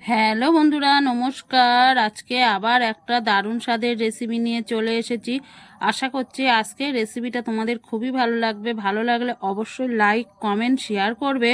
Hello বন্ধুরা, নমস্কার। আজকে আবার একটা দারুণ স্বাদের রেসিপি নিয়ে চলে এসেছি। আশা করছি আজকে রেসিপিটা তোমাদের খুবই ভালো লাগবে। ভালো লাগলে অবশ্যই লাইক কমেন্ট শেয়ার করবে।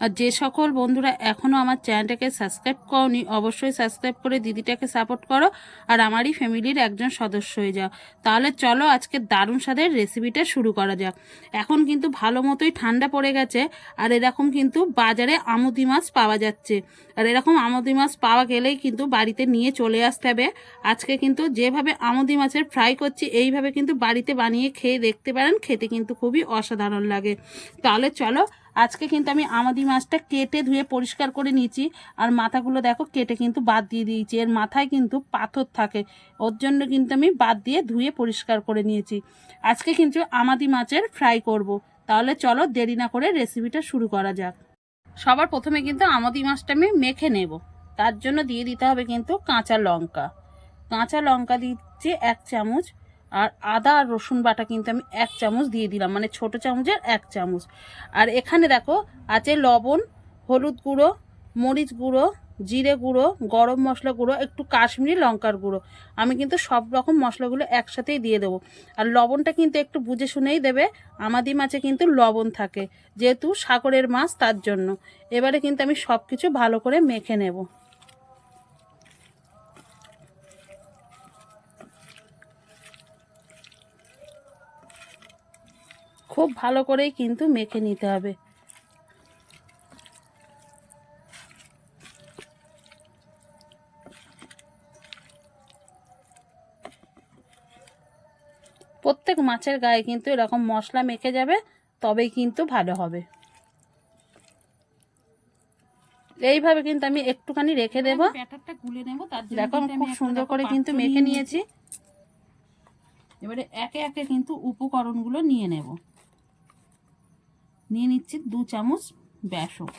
আর যে সকল বন্ধুরা এখনও আমার চ্যানেলটাকে সাবস্ক্রাইব করনি, অবশ্যই সাবস্ক্রাইব করে দিদিটাকে সাপোর্ট করো। আর আমারই ফ্যামিলির একজন সদস্য হয়ে যাও। তাহলে চলো আজকে দারুণ স্বাদের রেসিপিটা শুরু করা যাক। এখন কিন্তু ভালো মতোই ঠান্ডা পড়ে গেছে। আর এরকম কিন্তু বাজারে আমুদি মাছ পাওয়া যাচ্ছে। আর এরকম আমুদি মাছ পাওয়া গেলেই কিন্তু বাড়িতে নিয়ে চলে আসতে হবে। আজকে কিন্তু যেভাবে আমুদি মাছের ফ্রাই করছি, এইভাবে কিন্তু বাড়িতে বানিয়ে খেয়ে দেখতে পারেন, খেতে কিন্তু খুবই অসাধারণ লাগে। তাহলে চলো, আজকে কিন্তু আমি আমাদি মাছটা কেটে ধুয়ে পরিষ্কার করে নিয়েছি। আর মাথাগুলো দেখো, কেটে কিন্তু বাদ দিয়ে দিয়েছি। এর মাথায় কিন্তু পাথর থাকে। ওর জন্য কিন্তু আমি বাদ দিয়ে ধুয়ে পরিষ্কার করে নিয়েছি। আজকে কিন্তু আমাদি মাছের ফ্রাই করব। তাহলে চলো, দেরি না করে রেসিপিটা শুরু করা যাক। সবার প্রথমে কিন্তু আমাদি মাছটা আমি মেখে নেব। তার জন্য দিয়ে দিতে হবে কিন্তু কাঁচা লঙ্কা। কাঁচা লঙ্কা দিচ্ছে এক চামচ আর আদা আর রসুন বাটা কিন্তু আমি এক চামচ দিয়ে দিলাম মানে ছোট চামচের এক চামচ। আর এখানে দেখো আছে লবণ, হলুদ গুঁড়ো, মরিচ গুঁড়ো, জিরে গুঁড়ো, গরম মশলা গুঁড়ো, একটু কাশ্মীরি লঙ্কার গুঁড়ো। আমি কিন্তু সব রকম মশলাগুলো একসাথেই দিয়ে দেবো। আর লবণটা কিন্তু একটু বুঝে শুনেই দেবে আমাদি মাছে কিন্তু লবণ থাকে, যেহেতু সাগরের মাছ তার জন্য। এবারে কিন্তু আমি সব কিছু ভালো করে মেখে নেব। খুব ভালো করেই কিন্তু মেখে নিতে হবে। প্রত্যেক মাছের গায়ে কিন্তু এরকম মশলা মেখে যাবে তবেই কিন্তু ভালো হবে। এইভাবে কিন্তু আমি একটুখানি রেখে দেব। ব্যাটারটা গুলে নেব তার জন্য দেখো খুব সুন্দর করে কিন্তু মেখে নিয়েছি। এবারে একে একে কিন্তু উপকরণগুলো নিয়ে নেব। নিয়ে নিচ্ছি দু চামচ বেসন।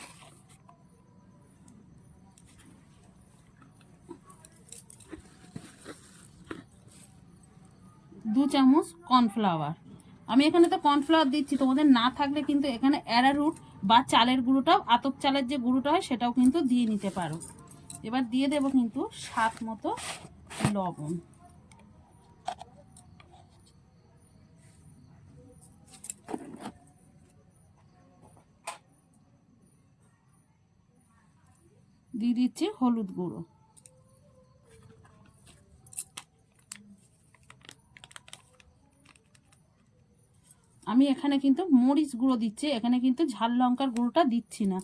দু চামচ কর্নফ্লাওয়ার। আমি এখানে তো কর্নফ্লাওয়ার দিচ্ছি, তোমাদের না থাকলে কিন্তু এখানে অ্যারারুট বা চালের গুঁড়োটাও, আতপ চালের যে গুঁড়োটা হয় সেটাও কিন্তু দিয়ে নিতে পারো। এবার দিয়ে দেব কিন্তু স্বাদ মতো লবণ। দিয়ে দিচ্ছি হলুদ গুঁড়ো। আমি এখানে কিন্তু মরিচ গুঁড়ো দিচ্ছি, এখানে কিন্তু ঝাল লঙ্কার গুঁড়োটা দিচ্ছি না।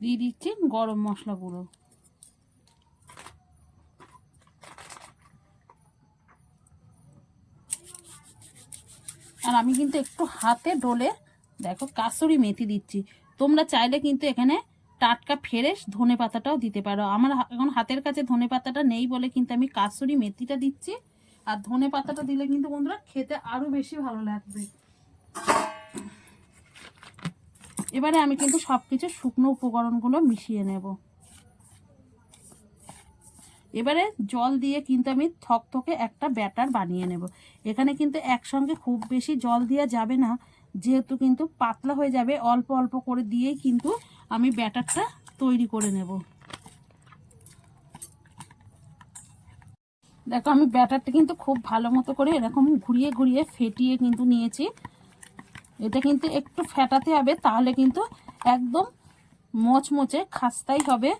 দিয়ে দিচ্ছি গরম মশলা গুঁড়ো। আর আমি কিন্তু একটু হাতে ডলে, দেখো কাসুরি মেথি দিচ্ছি। তোমরা চাইলে কিন্তু এখানে টাটকা ফ্রেশ ধনে পাতাটাও দিতে পারো। আমার এখন হাতের কাছে ধনে পাতাটা নেই বলে কিন্তু আমি কাসুরি মেথিটা দিচ্ছি। আর ধনে পাতাটা দিলে কিন্তু বন্ধুরা খেতে আরও বেশি ভালো লাগবে। এবারে আমি কিন্তু সবকিছু শুকনো উপকরণগুলো মিশিয়ে নেব। এবারে জল দিয়ে কিন্তু আমি থকথকে একটা ব্যাটার বানিয়ে নেব। এখানে কিন্তু একসঙ্গে খুব বেশি জল দেওয়া যাবে না, যেহেতু কিন্তু পাতলা হয়ে যাবে, অল্প অল্প করে দিয়েই কিন্তু আমি ব্যাটারটা তৈরি করে নেব। দেখো, আমি ব্যাটারটা কিন্তু খুব ভালো মতো করে এরকম ঘুরিয়ে ঘুরিয়ে ফেটিয়ে কিন্তু নিয়েছি। এটা কিন্তু একটু ফেটাতে হবে, তাহলে কিন্তু একদম মচমচে খাস্তাই হবে।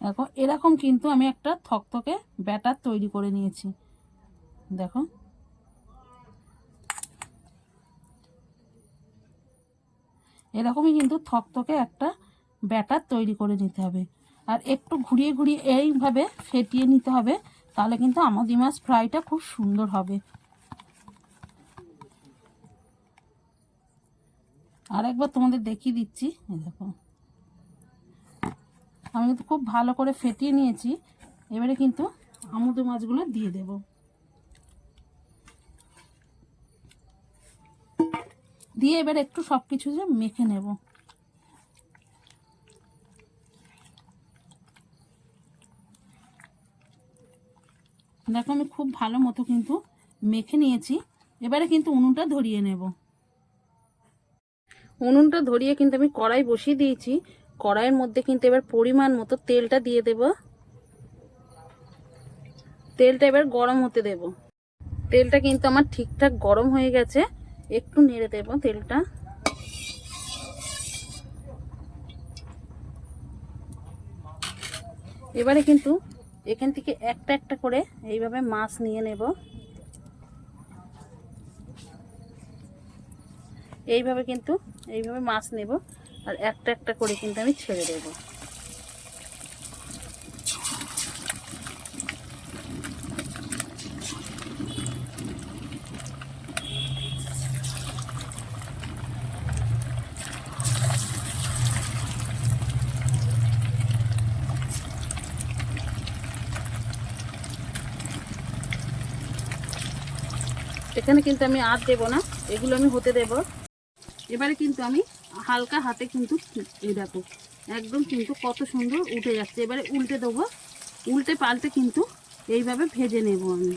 দেখো, এরকম কিন্তু আমি একটা থকথকে ব্যাটার তৈরি করে নিয়েছি। দেখো। এরকমই কিন্তু থকথকে একটা ব্যাটার তৈরি করে নিতে হবে। আর একটু ঘুরিয়ে ঘুরিয়ে এইভাবে ফেটিয়ে নিতে হবে, তাহলে কিন্তু আমাদি মাছ ফ্রাইটা খুব সুন্দর হবে। আর একবার তোমাদের দেখিয়ে দিচ্ছি দেখো। আমি কিন্তু খুব ভালো করে ফেটিয়ে নিয়েছি। এবারে কিন্তু আমুদে মাছগুলো দিয়ে দেব। দিয়ে এবার একটু সব কিছু যে মেখে নেব। দেখো আমি খুব ভালো মতো কিন্তু মেখে নিয়েছি। এবারে কিন্তু উনুনটা ধরিয়ে নেব। উনুনটা ধরিয়ে কিন্তু আমি কড়াই বসিয়ে দিয়েছি। কড়াইয়ের মধ্যে কিন্তু এবার পরিমাণ মতো তেলটা দিয়ে দেব। তেলটা এবার গরম হতে দেব। তেলটা কিন্তু আমার ঠিকঠাক গরম হয়ে গেছে, একটু নেড়ে দেব তেলটা। এবারে কিন্তু এখান থেকে একটা একটা করে এইভাবে মাছ নিয়ে নেব। এইভাবে কিন্তু এইভাবে মাছ নেব। আর একটা একটা করে কিন্তু আমি ছেড়ে দেব। এখানে কিন্তু আমি আর দেবো না, এগুলো আমি হতে দেব। এবারে কিন্তু আমি হালকা হাতে কিন্তু এই দেখো, একদম কিন্তু কত সুন্দর উঠে যাচ্ছে। এবারে উল্টে দেবো, উল্টে পাল্টে কিন্তু এইভাবে ভেজে নেব আমি।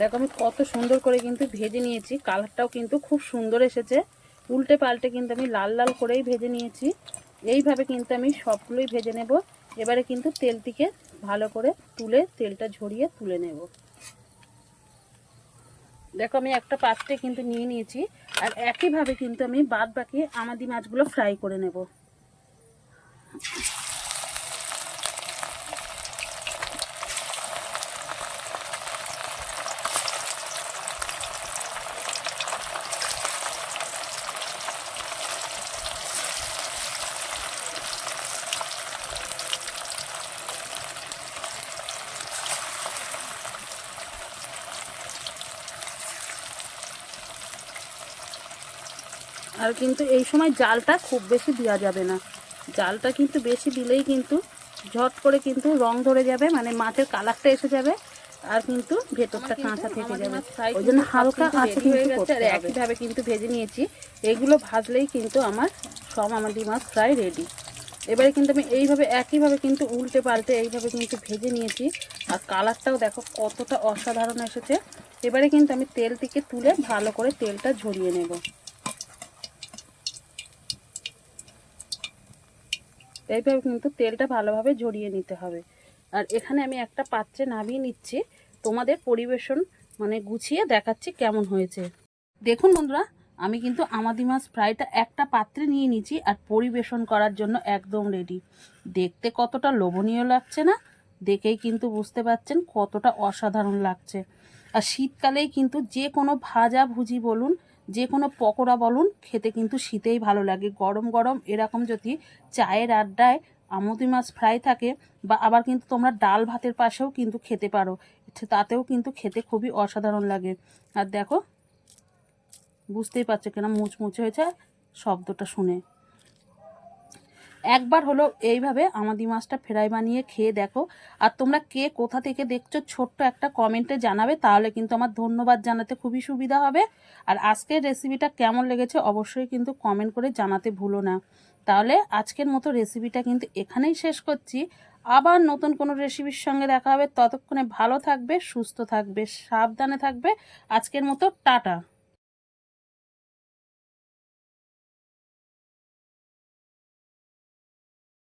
দেখো আমি কত সুন্দর করে কিন্তু ভেজে নিয়েছি, কালারটাও কিন্তু খুব সুন্দর এসেছে। উল্টে পাল্টে কিন্তু আমি লাল লাল করেই ভেজে নিয়েছি। এইভাবে কিন্তু আমি সবগুলোই ভেজে নেব। এবারে কিন্তু তেলটিকে ভালো করে তুলে, তেলটা ঝরিয়ে তুলে নেব। দেখো আমি একটা পাত্রে কিন্তু নিয়ে নিয়েছি আর একইভাবে কিন্তু আমি বাদ বাকি আমাদি মাছগুলো ফ্রাই করে নেব। আর কিন্তু এই সময় জালটা খুব বেশি দেওয়া যাবে না। জালটা কিন্তু বেশি দিলেই কিন্তু ঝট করে কিন্তু রং ধরে যাবে মানে মাছের কালারটা এসে যাবে আর কিন্তু ভেতরটা কাঁচা থেকে যাবে। ওই জন্য হালকা আছে হয়ে গেছে আর একইভাবে কিন্তু ভেজে নিয়েছি। এগুলো ভাজলেই কিন্তু আমার সব আমাদি মাছ প্রায় রেডি এবারে কিন্তু আমি এইভাবে একইভাবে কিন্তু উল্টে পাল্টে এইভাবে কিন্তু ভেজে নিয়েছি। আর কালারটাও দেখো কতটা অসাধারণ এসেছে। এবারে কিন্তু আমি তেল থেকে তুলে ভালো করে তেলটা ঝরিয়ে নেব। এইভাবে কিন্তু তেলটা ভালোভাবে ঝরিয়ে নিতে হবে। আর এখানে আমি একটা পাত্রে নামিয়ে নিচ্ছি। তোমাদের পরিবেশন মানে গুছিয়ে দেখাচ্ছি কেমন হয়েছে। দেখুন বন্ধুরা, আমি কিন্তু আমাদি মাছ ফ্রাইটা একটা পাত্রে নিয়ে নিচ্ছি আর পরিবেশন করার জন্য একদম রেডি দেখতে কতটা লোভনীয় লাগছে না? দেখেই কিন্তু বুঝতে পারছেন কতটা অসাধারণ লাগছে। আর শীতকালেই কিন্তু যে কোনো ভাজা ভুজি বলুন যে কোনো পকোড়া বলুন, খেতে কিন্তু শীতেই ভালো লাগে। গরম গরম এরকম যদি চায়ের আড্ডায় আমুদি মাছ ফ্রাই থাকে বা আবার কিন্তু তোমরা ডাল ভাতের পাশেও কিন্তু খেতে পারো। তাতেও কিন্তু খেতে খুবই অসাধারণ লাগে। আর দেখো, বুঝতেই পারছ কেন মুচমুচে হয়েছে শব্দটা শুনে। একবার হলো এইভাবে আমাদি মাছটা ফ্রাই বানিয়ে খেয়ে দেখো। আর তোমরা কে কোথা থেকে দেখছ ছোট্ট একটা কমেন্টে জানাবে, তাহলে কিন্তু আমার ধন্যবাদ জানাতে খুবই সুবিধা হবে। আর আজকের রেসিপিটা কেমন লেগেছে অবশ্যই কিন্তু কমেন্ট করে জানাতে ভুলো না। তাহলে আজকের মতো রেসিপিটা কিন্তু এখানেই শেষ করছি। আবার নতুন কোনো রেসিপির সঙ্গে দেখা হবে। ততক্ষণে ভালো থাকবে, সুস্থ থাকবে, সাবধানে থাকবে। আজকের মতো টাটা।